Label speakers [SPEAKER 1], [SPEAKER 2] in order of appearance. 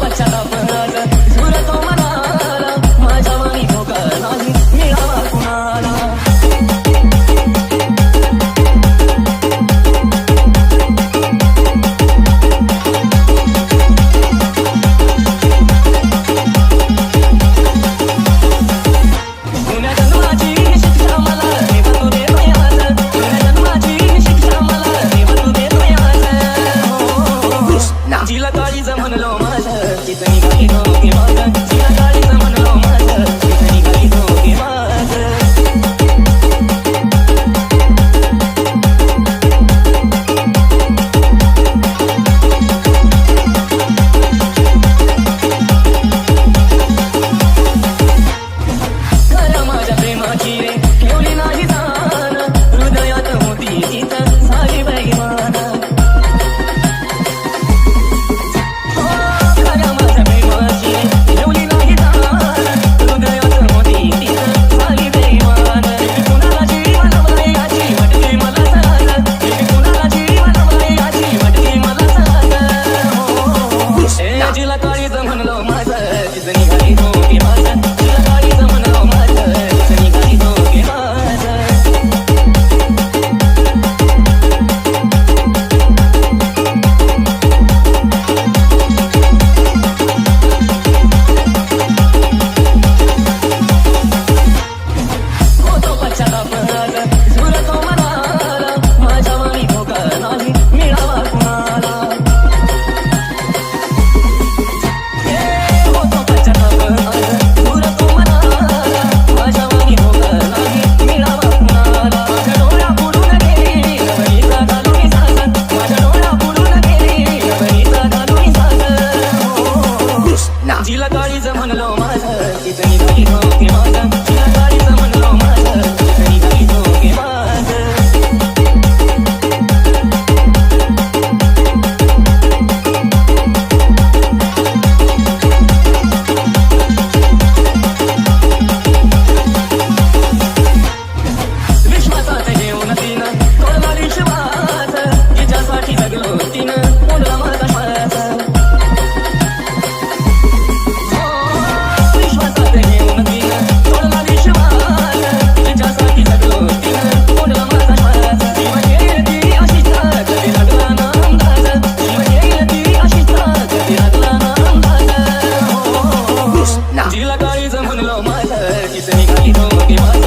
[SPEAKER 1] such a love Ay, no, que vayan Baby, baby, baby. सकाळी जमलो मला. किसनी घाई मग मला.